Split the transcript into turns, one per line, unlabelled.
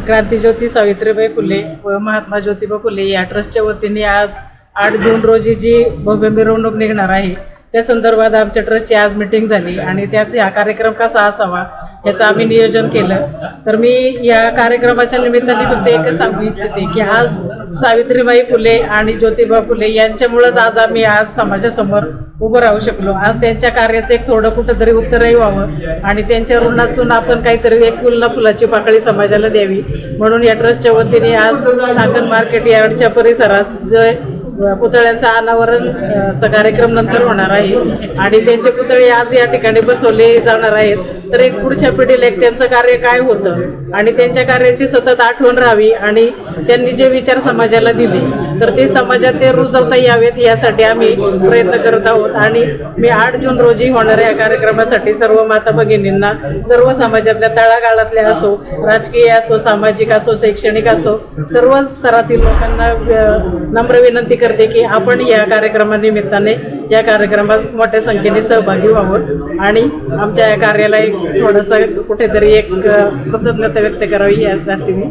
क्रांतीज्योती सावित्रीबाई फुले व महात्मा ज्योतिबा फुले या ट्रस्टच्या वतीने आज आठ जून रोजी जी भव्य मिरवणूक निघणार आहे त्या संदर्भात आमच्या ट्रस्टची आज मिटिंग झाली आणि त्यात हा कार्यक्रम कसा असावा याचं आम्ही नियोजन केलं. तर मी या कार्यक्रमाच्या निमित्ताने फक्त एकच सांगू इच्छिते की आज सावित्रीबाई फुले आणि ज्योतिबा फुले यांच्यामुळेच आज आम्ही आज समाजासमोर उभं राहू शकलो. आज त्यांच्या कार्याचं एक थोडं कुठंतरी उत्तरही व्हावं आणि त्यांच्या ऋणातून आपण काहीतरी एक फुलना फुलाची पाकळी समाजाला द्यावी. म्हणून या ट्रस्टच्या वतीने आज चाकण मार्केट यार्डच्या परिसरात जे पुतळ्यांचं अनावरण चा कार्यक्रम नंतर होणार आहे. आणि त्यांचे पुतळे आज या ठिकाणी बसवले जाणार आहेत. तर एक पुढच्या पिढीला एक त्यांचं कार्य काय होतं? आणि त्यांच्या कार्याची सतत आठवण राहावी आणि त्यांनी जे विचार समाजाला दिले तर ते समाजात ते रुजवता यावेत यासाठी आम्ही प्रयत्न करत आहोत. आणि मी आठ जून रोजी होणाऱ्या या कार्यक्रमासाठी सर्व माता भगिनींना सर्व समाजातल्या तळागाळातल्या असो राजकीय असो सामाजिक असो शैक्षणिक असो सर्व स्तरातील लोकांना नम्र विनंती करते की आपण या कार्यक्रमानिमित्ताने या कार्यक्रमात मोठ्या संख्येने सहभागी व्हावं. आणि आमच्या या कार्याला एक थोडंसं कुठेतरी एक कृतज्ञता व्यक्त करावी यासाठी मी